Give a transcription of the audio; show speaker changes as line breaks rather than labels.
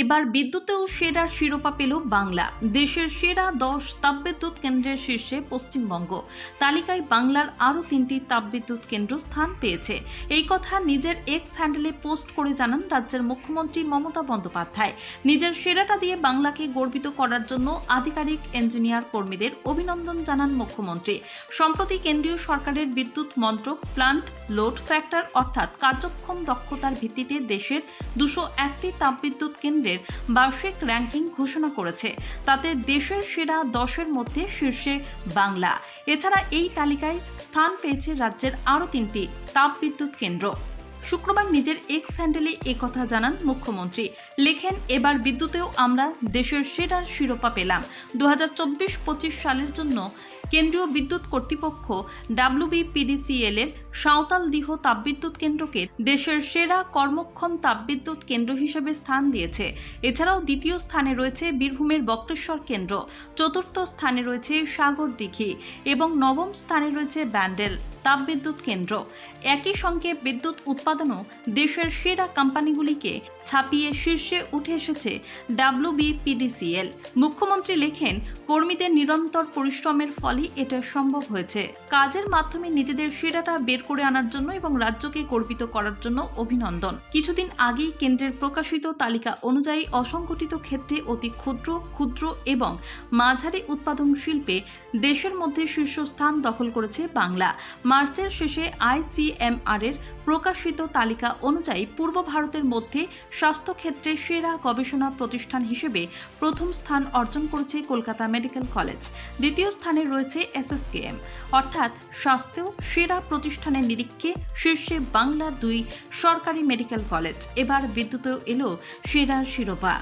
এবার বিদ্যুতেও সেরার শিরোপা পেল বাংলা। দেশের সেরা দশ তাপবিদ্যুৎ কেন্দ্রের শীর্ষে পশ্চিমবঙ্গ। তালিকায় বাংলার আরও তিনটি তাপবিদ্যুৎ কেন্দ্র স্থান পেয়েছে। এই কথা নিজের এক্স হ্যান্ডেলে পোস্ট করে জানান রাজ্যের মুখ্যমন্ত্রী মমতা বন্দ্যোপাধ্যায়। নিজের সেরাটা দিয়ে বাংলাকে গর্বিত করার জন্য আধিকারিক, ইঞ্জিনিয়ার কর্মীদের অভিনন্দন জানান মুখ্যমন্ত্রী। সম্প্রতি কেন্দ্রীয় সরকারের বিদ্যুৎ মন্ত্রক, প্লান্ট, লোড ফ্যাক্টর অর্থাৎ কার্যক্ষম দক্ষতার ভিত্তিতে দেশের দুশো একটি তাপবিদ্যুৎ কেন্দ্রের বার্ষিক র্যাঙ্কিং ঘোষণা করেছে। তাতে দেশের সেরা দশের মধ্যে শীর্ষে বাংলা। এছাড়া এই তালিকায় স্থান পেয়েছে রাজ্যের আরও তিনটি তাপবিদ্যুৎ কেন্দ্র। শুক্রবার নিজের এক্স হ্যান্ডেলে একথা জানান মুখ্যমন্ত্রী। লেখেন, এবার বিদ্যুতেও আমরা দেশের সেরার শিরোপা পেলাম। দু হাজার সালের জন্য কেন্দ্রীয় বিদ্যুৎ কর্তৃপক্ষ ডাব্লিউবিপিডিসিএল এর সাঁওতালদিহ তাপবিদ্যুৎ কেন্দ্রকে দেশের সেরা কর্মক্ষম তাপবিদ্যুৎ কেন্দ্র হিসেবে স্থান দিয়েছে। এছাড়াও দ্বিতীয় স্থানে রয়েছে বীরভূমের বক্রেশ্বর কেন্দ্র, চতুর্থ স্থানে রয়েছে সাগর দিঘি এবং নবম স্থানে রয়েছে ব্যান্ডেল তাপবিদ্যুৎ কেন্দ্র। একই সঙ্গে বিদ্যুৎ উৎপাদনও দেশের সেরা কোম্পানিগুলিকে ছাপিয়ে শীর্ষে উঠে এসেছে ডাব্লিউবিপিডিসিএল মুখ্যমন্ত্রী লেখেন, কর্মীদের নিরন্তর পরিশ্রমের ফলই এটা সম্ভব হয়েছে। কাজের মাধ্যমে নিজেদের সেরাটা বের করে আনার জন্য এবং রাজ্যকে গর্বিত করার জন্য অভিনন্দন। কিছুদিন আগেই কেন্দ্রের প্রকাশিত তালিকা অনুযায়ী অসংগঠিত ক্ষেত্রে অতি ক্ষুদ্র ক্ষুদ্র এবং মাঝারি উৎপাদন শিল্পে দেশের মধ্যে শীর্ষস্থান দখল করেছে বাংলা। মার্চের শেষে আইসিএমআর এর প্রকাশিত তালিকা অনুযায়ী পূর্ব ভারতের মধ্যে স্বাস্থ্যক্ষেত্রে সেরা গবেষণা প্রতিষ্ঠান হিসেবে প্রথম স্থান অর্জন করেছে কলকাতা মেডিকেল কলেজ। দ্বিতীয় স্থানে রয়েছে এসএসকেএম। অর্থাৎ স্বাস্থ্য সেরা প্রতিষ্ঠানের নিরীক্ষে শীর্ষে বাংলার দুই সরকারি মেডিকেল কলেজ। এবার বিদ্যুতেও এলো সেরার শিরোপা।